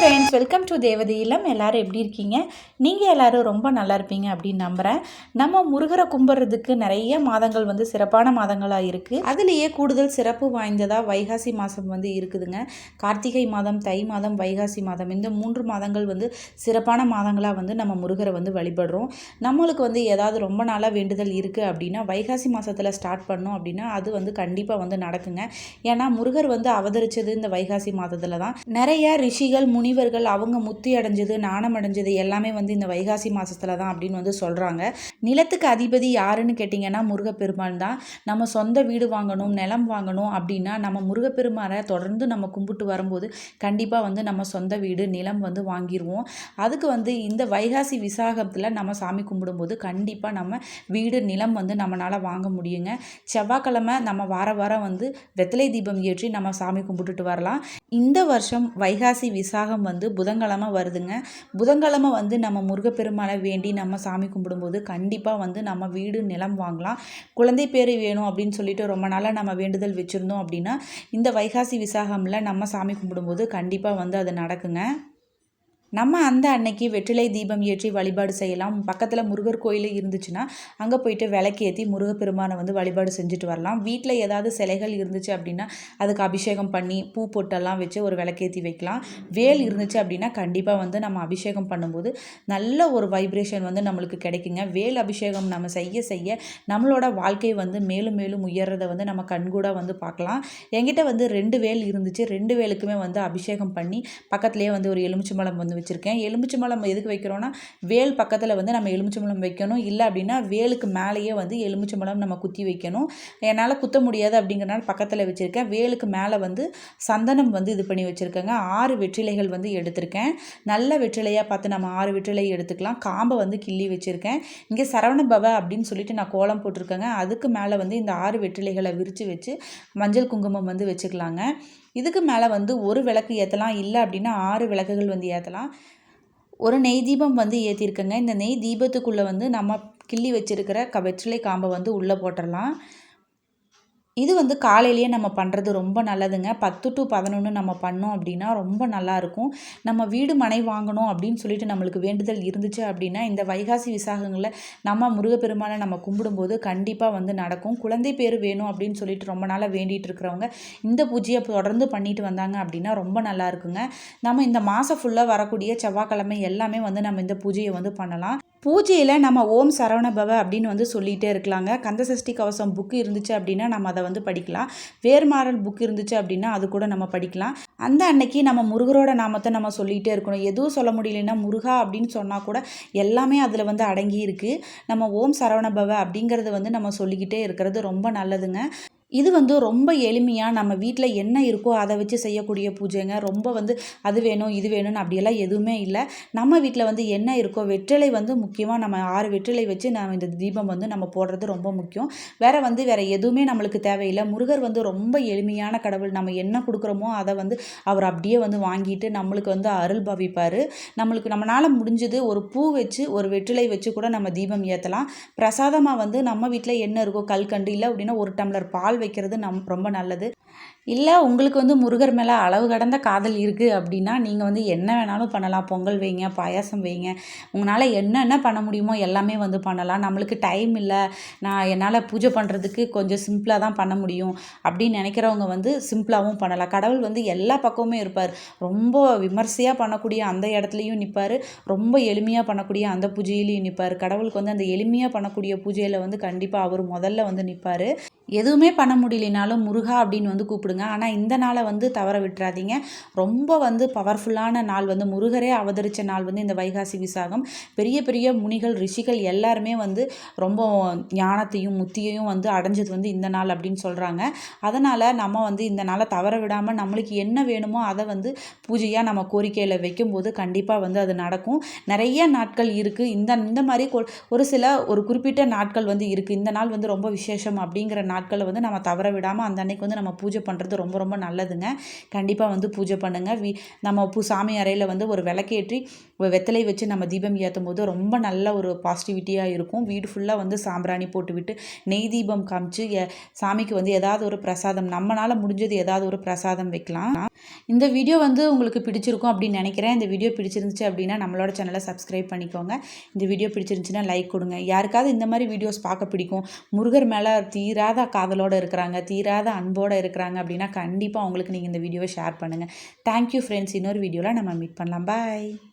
Friends welcome to தேவதை இல்லம் எல்லாரும் எப்படி இருக்கீங்க? நீங்கள் எல்லாரும் ரொம்ப நல்லா இருப்பீங்க அப்படின்னு நம்புகிறேன் நம்ம முருகரை கும்பிட்றதுக்கு நிறைய மாதங்கள் வந்து சிறப்பான மாதங்களாக இருக்குது அதுலேயே கூடுதல் சிறப்பு வாய்ந்ததாக வைகாசி மாதம் வந்து இருக்குதுங்க. கார்த்திகை மாதம் தை மாதம் வைகாசி மாதம் இந்த மூன்று மாதங்கள் வந்து சிறப்பான மாதங்களாக வந்து நம்ம முருகரை வந்து வழிபடுறோம். நம்மளுக்கு வந்து ஏதாவது ரொம்ப நாளாக வேண்டுதல் இருக்குது அப்படின்னா வைகாசி மாதத்தில் ஸ்டார்ட் பண்ணோம் அப்படின்னா அது வந்து கண்டிப்பாக வந்து நடக்குங்க. ஏன்னா முருகர் வந்து அவதரிச்சது இந்த வைகாசி மாதத்தில் தான் நிறைய ரிஷிகள் முனிவர்கள் அவங்க முத்தி அடைஞ்சது நாணம் அடைஞ்சது எல்லாமே வந்து இந்த வைகாசி மாதத்தில் தான் அப்படின்னு வந்து சொல்கிறாங்க நிலத்துக்கு அதிபதி யாருன்னு கேட்டிங்கன்னா முருகப்பெருமான் தான். நம்ம சொந்த வீடு வாங்கணும் நிலம் வாங்கணும் அப்படின்னா நம்ம முருகப்பெருமானை தொடர்ந்து நம்ம கும்பிட்டு வரும்போது கண்டிப்பாக வந்து நம்ம சொந்த வீடு நிலம் வந்து வாங்கிடுவோம் அதுக்கு வந்து இந்த வைகாசி விசாகத்தில் நம்ம சாமி கும்பிடும்போது கண்டிப்பாக நம்ம வீடு நிலம் வந்து நம்மளால் வாங்க முடியுங்க. செவ்வாய்க்கிழமை நம்ம வார வாரம் வந்து வெத்தலை தீபம் ஏற்றி நம்ம சாமி கும்பிட்டுட்டு வரலாம். இந்த வருஷம் வைகாசி விசாகம் வந்து புதன்கிழமை வருதுங்க. புதன்கிழமை வந்து நம்ம முருகப்பெருமானை வேண்டி நம்ம சாமி கும்பிடும்போது கண்டிப்பாக வந்து நம்ம வீடு நிலம் வாங்கலாம். குழந்தை பேர் வேணும் அப்படின்னு சொல்லிட்டு ரொம்ப நாளாக நம்ம வேண்டுதல் வச்சுருந்தோம் அப்படின்னா இந்த வைகாசி விசாகமில் நம்ம சாமி கும்பிடும்போது கண்டிப்பாக வந்து அது நடக்குங்க. நம்ம அந்த அன்னைக்கு வெற்றிலை தீபம் ஏற்றி வழிபாடு செய்யலாம். பக்கத்தில் முருகர் கோயில் இருந்துச்சுன்னா அங்கே போயிட்டு விளக்கேற்றி முருகப்பெருமானை வந்து வழிபாடு செஞ்சுட்டு வரலாம். வீட்டில் ஏதாவது சிலைகள் இருந்துச்சு அப்படின்னா அதுக்கு அபிஷேகம் பண்ணி பூ பொட்டெல்லாம் வச்சு ஒரு விளக்கேற்றி வைக்கலாம். வேல் இருந்துச்சு அப்படின்னா கண்டிப்பாக வந்து நம்ம அபிஷேகம் பண்ணும்போது நல்ல ஒரு வைப்ரேஷன் வந்து நம்மளுக்கு கிடைக்குங்க. வேல் அபிஷேகம் நம்ம செய்ய செய்ய நம்மளோட வாழ்க்கை வந்து மேலும் மேலும் உயர்றதை வந்து நம்ம கண்கூட வந்து பார்க்கலாம். என்கிட்ட வந்து ரெண்டு வேல் இருந்துச்சு. ரெண்டு வேலுக்குமே வந்து அபிஷேகம் பண்ணி பக்கத்துலேயே வந்து ஒரு எலுமிச்சம்பழம் வந்து வச்சுருக்கேன். எலுமிச்சம்பழம் எதுக்கு வைக்கிறோன்னா வேல் பக்கத்தில் வந்து நம்ம எலுமிச்சம்பழம் வைக்கணும். இல்லை அப்படின்னா வேலுக்கு மேலேயே வந்து எலுமிச்சம்பழம் நம்ம குத்தி வைக்கணும். என்னால் குத்த முடியாது அப்படிங்கிறனால பக்கத்தில் வச்சுருக்கேன். வேலுக்கு மேலே வந்து சந்தனம் வந்து இது பண்ணி வச்சுருக்கேங்க. ஆறு வெற்றிலைகள் வந்து எடுத்திருக்கேன். நல்ல வெற்றிலையாக பார்த்து நம்ம ஆறு வெற்றிலை எடுத்துக்கலாம். காம்பை வந்து கிள்ளி வச்சுருக்கேன். இங்கே சரவண பவ அப்படின்னு சொல்லிட்டு நான் கோலம் போட்டிருக்கேங்க. அதுக்கு மேலே வந்து இந்த ஆறு வெற்றிலைகளை விரித்து வச்சு மஞ்சள் குங்குமம் வந்து வச்சுக்கலாங்க. இதுக்கு மேலே வந்து ஒரு விளக்கு ஏற்றலாம் இல்லை அப்படின்னா ஆறு விளக்குகள் வந்து ஏற்றலாம் ஒரு நெய் தீபம் வந்து ஏற்றிருக்கேங்க இந்த நெய் தீபத்துக்குள்ளே வந்து நம்ம கிள்ளி வச்சுருக்கிற க வெற்றிலை காம்பை வந்து உள்ளே போட்டுடலாம் இது வந்து காலையிலேயே நம்ம பண்ணுறது ரொம்ப நல்லதுங்க. பத்து டு பதினொன்று நம்ம பண்ணோம் அப்படின்னா ரொம்ப நல்லாயிருக்கும் நம்ம வீடு மனை வாங்கணும் அப்படின்னு சொல்லிட்டு நம்மளுக்கு வேண்டுதல் இருந்துச்சு அப்படின்னா இந்த வைகாசி விசாகங்களில் நம்ம முருகப்பெருமானை நம்ம கும்பிடும்போது கண்டிப்பாக வந்து நடக்கும். குழந்தை பேர் வேணும் அப்படின்னு சொல்லிட்டு ரொம்ப நாளாக வேண்டிகிட்டு இருக்கிறவங்க இந்த பூஜையை தொடர்ந்து பண்ணிட்டு வந்தாங்க அப்படின்னா ரொம்ப நல்லா இருக்குங்க. நம்ம இந்த மாதம் ஃபுல்லாக வரக்கூடிய செவ்வாய்க்கிழமை எல்லாமே வந்து நம்ம இந்த பூஜையை வந்து பண்ணலாம். பூஜையில் நம்ம ஓம் சரவணபவ அப்படின்னு வந்து சொல்லிகிட்டே இருக்கலாங்க. கந்தசஷ்டி கவசம் புக்கு இருந்துச்சு அப்படின்னா நம்ம அதை வந்து படிக்கலாம். வேர்மாறல் புக் இருந்துச்சு அப்படின்னா அது கூட நம்ம படிக்கலாம். அந்த அன்னைக்கு நம்ம முருகரோட நாமத்தை நம்ம சொல்லிகிட்டே இருக்கணும். எதுவும் சொல்ல முடியலன்னா முருகா அப்படின்னு சொன்னால் கூட எல்லாமே அதில் வந்து அடங்கி இருக்குது நம்ம ஓம் சரவணபவ அப்படிங்கிறத வந்து நம்ம சொல்லிக்கிட்டே இருக்கிறது ரொம்ப நல்லதுங்க. இது வந்து ரொம்ப எளிமையாக நம்ம வீட்டில் என்ன இருக்கோ அதை வச்சு செய்யக்கூடிய பூஜைங்க. ரொம்ப வந்து அது வேணும் இது வேணும்னு அப்படியெல்லாம் எதுவுமே இல்லை. நம்ம வீட்டில் வந்து என்ன இருக்கோ வெற்றிலை வந்து முக்கியமாக நம்ம ஆறு வெற்றிலை வச்சு நம்ம இந்த தீபம் வந்து நம்ம போடுறது ரொம்ப முக்கியம். வேறு வந்து வேறு எதுவுமே நம்மளுக்கு தேவையில்லை. முருகர் வந்து ரொம்ப எளிமையான கடவுள். நம்ம என்ன கொடுக்குறோமோ அதை வந்து அவர் அப்படியே வந்து வாங்கிட்டு நம்மளுக்கு வந்து அருள் பவிப்பார். நம்மளுக்கு நம்மளால் முடிஞ்சது ஒரு பூ வச்சு ஒரு வெற்றிலை வச்சு கூட நம்ம தீபம் ஏற்றலாம் பிரசாதமாக வந்து நம்ம வீட்டில் என்ன இருக்கோ கல்கண்டு இல்லை அப்படின்னா ஒரு டம்ளர் பால் வைக்கிறது நம் ரொம்ப நல்லது. இல்லை உங்களுக்கு வந்து முருகர் மேலே அளவு கடந்த காதல் இருக்குது அப்படின்னா நீங்கள் வந்து என்ன வேணாலும் பண்ணலாம். பொங்கல் வைங்க பாயாசம் வைங்க. உங்களால் என்னென்ன பண்ண முடியுமோ எல்லாமே வந்து பண்ணலாம். நம்மளுக்கு டைம் இல்லை. நான் என்னால் பூஜை பண்ணுறதுக்கு கொஞ்சம் சிம்பிளாக தான் பண்ண முடியும். அப்படின்னு நினைக்கிறவங்க வந்து சிம்பிளாகவும் பண்ணலாம். கடவுள் வந்து எல்லா பக்கமுமே இருப்பார். ரொம்ப விமர்சையாக பண்ணக்கூடிய அந்த இடத்துலையும் நிற்பார் ரொம்ப எளிமையாக பண்ணக்கூடிய அந்த பூஜையிலையும் நிற்பார் கடவுளுக்கு வந்து அந்த எளிமையாக பண்ணக்கூடிய பூஜையில் வந்து கண்டிப்பாக அவர் முதல்ல வந்து நிற்பார் எதுவுமே பண்ண முடியலனாலும் முருகா அப்படின்னு வந்து கூப்பிடுங்க. ஆனால் இந்த நாளை வந்து தவற விட்டுறாதீங்க. ரொம்ப வந்து பவர்ஃபுல்லான நாள் வந்து முருகரே அவதரித்த நாள் வந்து இந்த வைகாசி விசாகம். பெரிய பெரிய முனிகள் ரிஷிகள் எல்லாருமே வந்து ரொம்ப ஞானத்தையும் முத்தியையும் வந்து அடைஞ்சது வந்து இந்த நாள் அப்படின்னு சொல்கிறாங்க அதனால் நம்ம வந்து இந்த நாளை தவற விடாமல் நம்மளுக்கு என்ன வேணுமோ அதை வந்து பூஜையாக நம்ம கோரிக்கையில் வைக்கும்போது கண்டிப்பாக வந்து அது நடக்கும். நிறைய நாட்கள் இருக்குது இந்த இந்த மாதிரி ஒரு சில ஒரு குறிப்பிட்ட நாட்கள் வந்து இருக்குது இந்த நாள் வந்து ரொம்ப விசேஷம் அப்படிங்கிற நாள் நாட்களை வந்து நம்ம தவற விடாமல் அந்த அன்னைக்கு வந்து நம்ம பூஜை பண்ணுறது ரொம்ப ரொம்ப நல்லதுங்க. கண்டிப்பாக வந்து பூஜை பண்ணுங்கள் வி நம்ம பூ சாமி அறையில் வந்து ஒரு விளக்கேற்றி வெத்தலை வச்சு நம்ம தீபம் ஏற்றும் போது ரொம்ப நல்ல ஒரு பாசிட்டிவிட்டியாக இருக்கும். வீடு ஃபுல்லாக வந்து சாம்பிராணி போட்டுவிட்டு நெய் தீபம் காமிச்சு எ- சாமிக்கு வந்து ஏதாவது ஒரு பிரசாதம் நம்மளால் முடிஞ்சது ஏதாவது ஒரு பிரசாதம் வைக்கலாம். இந்த வீடியோ வந்து உங்களுக்கு பிடிச்சிருக்கும் அப்படின்னு நினைக்கிறேன். இந்த வீடியோ பிடிச்சிருந்துச்சு அப்படின்னா நம்மளோட சேனலை சப்ஸ்கிரைப் பண்ணிக்கோங்க. இந்த வீடியோ பிடிச்சிருந்துச்சுன்னா லைக் கொடுங்க. யாருக்காவது இந்த மாதிரி வீடியோஸ் பார்க்க பிடிக்கும். முருகர் மேலே தீராத காதலோடு இருக்கிறாங்க தீராத அன்போடு இருக்கிறாங்க அப்படின்னா கண்டிப்பாக அவங்களுக்கு நீங்கள் இந்த வீடியோவை ஷேர் பண்ணுங்கள் தேங்க்யூ ஃப்ரெண்ட்ஸ் இன்னொரு வீடியோவில் நம்ம மீட் பண்ணலாம். பாய்